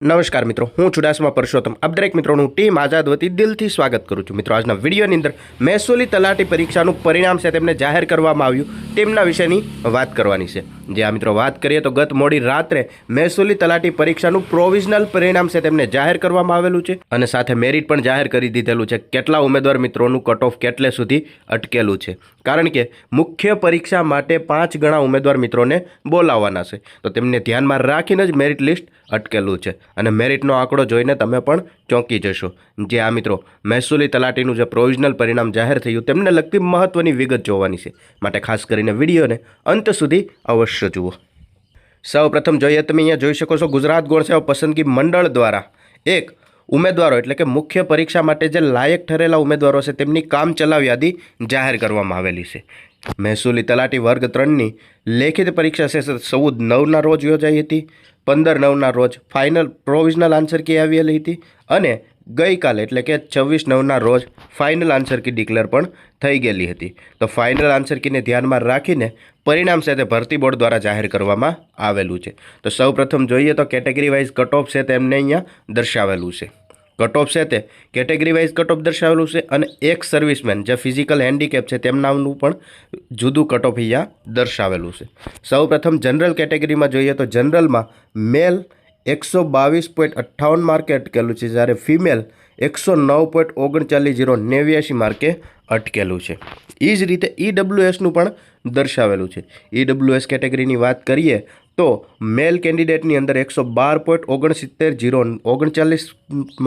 નમસ્કાર મિત્રો, હું ચુડાસમા પરસોત્તમ. આપ દરેક મિત્રોનું ટીમ આઝાદ વતી દિલથી સ્વાગત કરું છું. મિત્રો, આજના વિડીયોની અંદર મહેસૂલી તલાટી પરીક્ષાનું પરિણામ છે તેમને જાહેર કરવામાં આવ્યું. તેમના વિશેની વાત કરવાની છે. જે આ મિત્રો વાત કરીએ તો ગત મોડી રાત્રે મહેસૂલી તલાટી પરીક્ષાનું પ્રોવિઝનલ પરિણામ છે તેમને જાહેર કરવામાં આવેલું છે. અને સાથે મેરિટ પણ જાહેર કરી દીધેલું છે. કેટલા ઉમેદવાર મિત્રોનું કટ ઓફ કેટલે સુધી અટકેલું છે. કારણ કે મુખ્ય પરીક્ષા માટે પાંચ ગણા ઉમેદવાર મિત્રોને બોલાવવાના છે. તો તેમને ધ્યાનમાં રાખીને જ મેરિટ લિસ્ટ અટકેલું છે. અને મેરિટનો આંકડો જોઈને તમે પણ ચોંકી જશો. જે આ મિત્રો મહેસૂલી તલાટીનું જે પ્રોવિઝનલ પરિણામ જાહેર થયું તેમને લગતી મહત્ત્વની વિગત જોવાની છે. માટે ખાસ કરીને વિડીયોને અંત સુધી અવશ્ય જુઓ. સૌ પ્રથમ જોઈએ તમે અહીંયા જોઈ શકો છો ગુજરાત ગોળ સેવા પસંદગી મંડળ દ્વારા એક ઉમેદવારો એટલે કે મુખ્ય પરીક્ષા માટે જે લાયક ઠરેલા ઉમેદવારો છે તેમની કામચલાઉ યાદી જાહેર કરવામાં આવેલી છે. મહેસૂલી તલાટી વર્ગ ત્રણની લેખિત પરીક્ષા છે ચૌદ નવના રોજ યોજાઈ હતી, પંદર નવના રોજ ફાઇનલ પ્રોવિઝનલ આન્સર કી આવેલી હતી અને ગઈકાલે, એટલે કે છવ્વીસ નવના રોજ ફાઇનલ આન્સર કી ડિક્લેર પણ થઈ ગયેલી હતી. તો ફાઇનલ આન્સર કીને ધ્યાનમાં રાખીને પરિણામ છે તે ભરતી બોર્ડ દ્વારા જાહેર કરવામાં આવેલું છે. તો સૌ જોઈએ તો કેટેગરી વાઇઝ કટ ઓફ છે તેમને અહીંયા દર્શાવેલું છે. કટ ઓફ છે તે કેટેગરી વાઇઝ કટ ઓફ દર્શાવેલું છે અને એક સર્વિસમેન જે ફિઝિકલ હેન્ડીકેપ છે તેમનાનું પણ જુદું કટ ઓફ અહીંયા દર્શાવેલું છે. સૌ જનરલ કેટેગરીમાં જોઈએ તો જનરલમાં મેલ એકસો બાવીસ પોઈન્ટ અઠ્ઠાવન માર્કે અટકેલું છે, જ્યારે ફિમેલ એકસો નવ પોઈન્ટ ઓગણચાલીસ જીરો નેવ્યાસી માર્કે અટકેલું છે. એ જ રીતે ઈડબ્લ્યુએસનું પણ દર્શાવેલું છે. ઈડબ્લ્યુએસ કેટેગરીની વાત કરીએ તો મેલ કેન્ડિડેટની અંદર એકસો બાર પોઈન્ટ ઓગણસિત્તેર જીરો ઓગણચાલીસ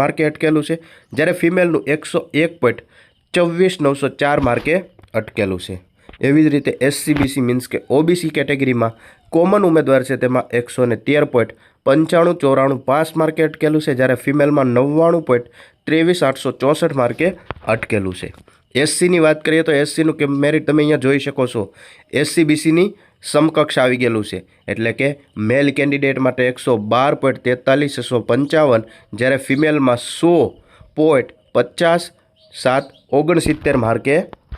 માર્કે અટકેલું છે, જ્યારે ફિમેલનું એકસો એક પોઈન્ટ ચોવીસ નવસો ચાર માર્કે અટકેલું છે. એવી જ રીતે એસસીબીસી મીન્સ કે ઓબીસી કેટેગરીમાં કોમન ઉમેદવાર છે તેમાં એકસો ને તેર પોઈન્ટ પંચાણું ચોરાણું પાંચ માર્કે અટકેલું છે, જ્યારે ફિમેલમાં નવ્વાણું પોઈન્ટ ત્રેવીસ આઠસો ચોસઠ માર્કે અટકેલું છે. એસસીની વાત કરીએ તો એસસીનું કે મેરિટ તમે અહીંયા જોઈ શકો છો. એસસીબીસીની સમકક્ષ આવી ગયેલું છે, એટલે કે મેલ કેન્ડિડેટ માટે એકસો બાર પોઈન્ટ તેતાલીસ, છસો પંચાવન, જ્યારે ફિમેલમાં સો પોઈન્ટ પચાસ, સાત, ઓગણસિત્તેર માર્કે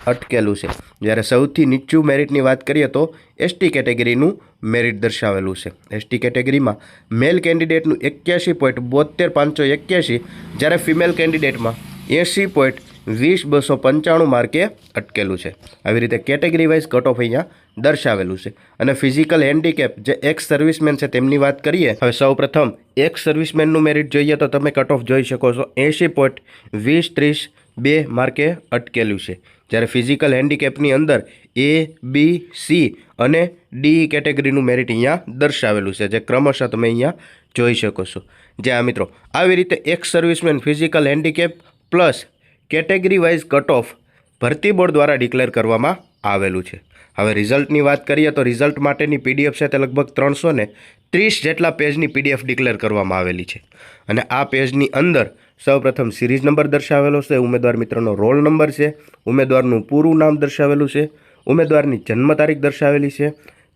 અટકેલું છે. જ્યારે સૌથી નીચું મેરિટની વાત કરીએ તો એસટી કેટેગરીનું મેરિટ દર્શાવેલું છે. એસટી કેટેગરીમાં મેલ કેન્ડિડેટનું એક્યાસી પોઈન્ટ બોતેર પાંચસો એક્યાસી, જ્યારે ફિમેલ કેન્ડિડેટમાં એંસી પોઈન્ટ વીસ બસો પંચાણું માર્કે અટકેલું છે. આવી રીતે કેટેગરી વાઇઝ કટ ઓફ અહીંયા દર્શાવેલું છે. અને ફિઝિકલ હેન્ડીકેપ જે એક્સ સર્વિસમેન છે તેમની વાત કરીએ, હવે સૌ પ્રથમ એક્સ સર્વિસમેનનું મેરિટ જોઈએ તો તમે કટ ઓફ જોઈ શકો છો. એંશી પોઈન્ટ વીસ ત્રીસ બે માર્કે અટકેલું છે. જ્યારે ફિઝિકલ હેન્ડીકેપની અંદર એ, બી, સી અને ડી કેટેગરીનું મેરિટ અહીંયા દર્શાવેલું છે, જે ક્રમશઃ તમે અહીંયા જોઈ શકો છો. જ્યાં મિત્રો, આવી રીતે ex serviceman physical handicap plus category wise cut off ભરતી બોર્ડ દ્વારા ડિક્લેર કરવામાં આવેલું છે. હવે રિઝલ્ટની વાત કરીએ તો રિઝલ્ટ માટેની પીડીએફ છે તે લગભગ ત્રણસો ત્રીસ જેટલા પેજની પીડીએફ ડિક્લેર કરવામાં આવેલી છે. અને આ પેજની અંદર સૌપ્રથમ સિરીઝ નંબર દર્શાવેલો છે, ઉમેદવાર મિત્રનો રોલ નંબર છે, ઉમેદવારનું પૂરું નામ દર્શાવેલું છે, ઉમેદવારની જન્મ તારીખ દર્શાવેલી છે,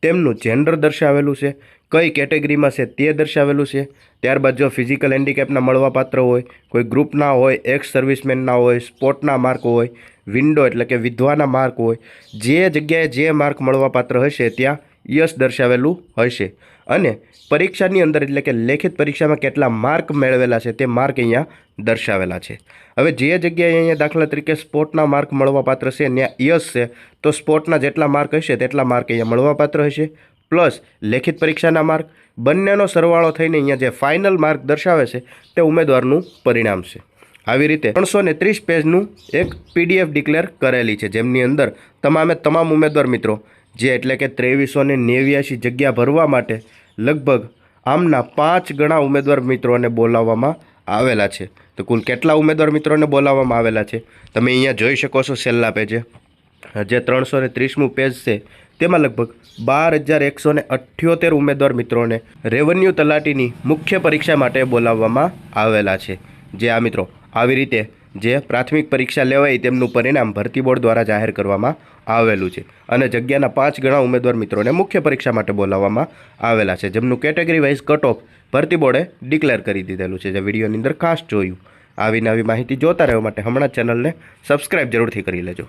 તેમનું જેન્ડર દર્શાવેલું છે, કઈ કેટેગરીમાં છે તે દર્શાવેલું છે, ત્યારબાદ જો ફિઝિકલ હેન્ડીકેપના મળવાપાત્ર હોય, કોઈ ગ્રુપના હોય એક્સ સર્વિસમેનના હોય સ્પોર્ટના માર્ક હોય વિન્ડો એટલે કે વિધવાના માર્ક હોય, જે જગ્યાએ જે માર્ક મળવાપાત્ર હશે ત્યાં યસ દર્શાવેલું હશે અને પરીક્ષાની અંદર એટલે કે લેખિત પરીક્ષામાં કેટલા માર્ક મેળવેલા છે તે માર્ક અહીંયા દર્શાવેલા છે. હવે જે જગ્યાએ અહીંયા દાખલા તરીકે સ્પોર્ટના માર્ક મળવાપાત્ર છે ત્યાં યશ છે, તો સ્પોર્ટના જેટલા માર્ક હશે તેટલા માર્ક અહીંયા મળવાપાત્ર હશે. પ્લસ લેખિત પરીક્ષાના માર્ક, બંનેનો સરવાળો થઈને અહીંયા જે ફાઇનલ માર્ક દર્શાવે છે તે ઉમેદવારનું પરિણામ છે. આવી રીતે ત્રણસો ને ત્રીસ પેજનું એક પીડીએફ ડિક્લેર કરેલી છે, જેમની અંદર તમામે તમામ ઉમેદવાર મિત્રો જે એટલે કે ત્રેવીસો ને નેવ્યાસી જગ્યા ભરવા માટે લગભગ આમના પાંચ ગણા ઉમેદવાર મિત્રોને બોલાવવામાં આવેલા છે. તો કુલ કેટલા ઉમેદવાર મિત્રોને બોલાવવામાં આવેલા છે? તમે અહીંયા જોઈ શકો છો છેલ્લા પેજે. જે ત્રણસો ને ત્રીસમું પેજ છે, તેમાં લગભગ બાર હજાર એકસો ને અઠ્યોતેર ઉમેદવાર મિત્રોને રેવન્યુ તલાટીની મુખ્ય પરીક્ષા માટે બોલાવવામાં આવેલા છે. જે આ મિત્રો આવી રીતે જે પ્રાથમિક પરીક્ષા લેવાય તેમનું પરિણામ ભરતી બોર્ડ દ્વારા જાહેર કરવામાં આવેલું છે. અને જગ્યાના પાંચ ગણા ઉમેદવાર મિત્રોને મુખ્ય પરીક્ષા માટે બોલાવવામાં આવેલા છે, જેમનું કેટેગરી વાઇઝ કટ ઓફ ભરતી બોર્ડે ડિક્લેર કરી દીધેલું છે. જે વિડીયોની અંદર ખાસ જોયું. આવી નવી માહિતી જોતા રહેવા માટે હમણાં ચેનલને સબસ્ક્રાઇબ જરૂરથી કરી લેજો.